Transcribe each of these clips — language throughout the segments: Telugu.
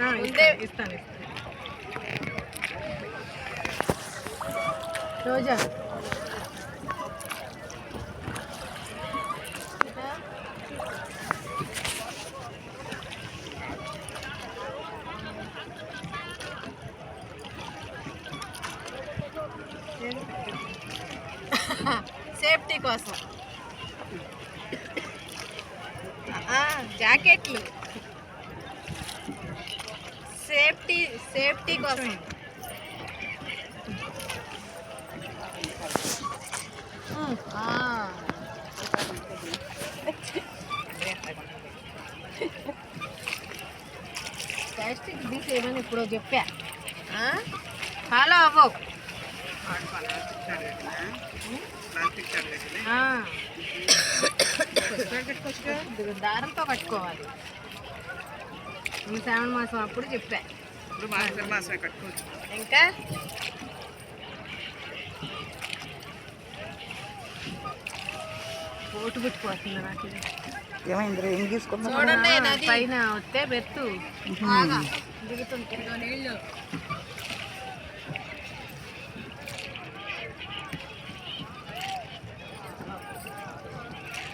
ఆ, ఇస్తాను రోజా సేఫ్టీ కోసం జాకెట్లు. సేఫ్టీ సేఫ్టీ కోసం. ప్లాస్టిక్ తీసేయమని ఇప్పుడు చెప్పా? ఆ. ఇదిగో దారంతో కట్టుకోవాలి. ఈ శ్రావణ మాసం అప్పుడు చెప్పా. ఇప్పుడు మార్గం మాసమే కట్టుకోవచ్చు. ఇంకా? ఓటు పుట్టిపోతుంది నాకు. ఏమైంది? ఏం తీసుకున్నా పైన వస్తే ఇదిగో నీళ్ళు.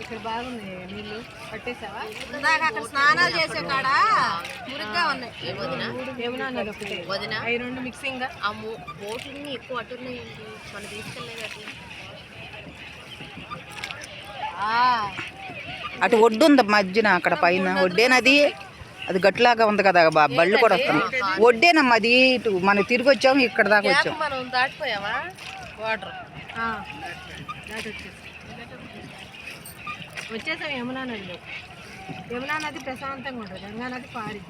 ఇక్కడ బాగుంది నీళ్ళు. పట్టేసావా? ఇందాక అక్కడ స్నానాలు చేసే కాడ మురిగ్గా ఉన్నాయి. వదిన? ఏమన్నా అన్నది ఒకటే. వదిన? అవి రెండు మిక్సింగ్ ఆ బోట్లన్నీ ఎక్కువ అటున్నాయండి మనం తీసుకెళ్ళలేదు అట్లా. అటు ఒడ్డు ఉంది మధ్యన అక్కడ పైన. ఒడ్డేనది? అది గట్టులాగా ఉంది కదా బా బళ్ళు కూడా వస్తున్నాయి. ఒడ్డేనమ్మా అది ఇటు మనం తిరిగి వచ్చాము ఇక్కడ దాకా వచ్చాం మనం దాటిపోయావా? వాటర్. వచ్చేసి యమునా నదిలో. యమునా నది ప్రశాంతంగా ఉంటుంది. గంగా నది పారి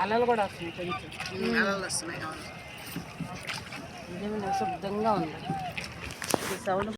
అలలు కూడా వస్తున్నాయి కొంచెం. అలలు వస్తున్నాయి నిజంగా శుద్ధంగా ఉంది. సౌండ్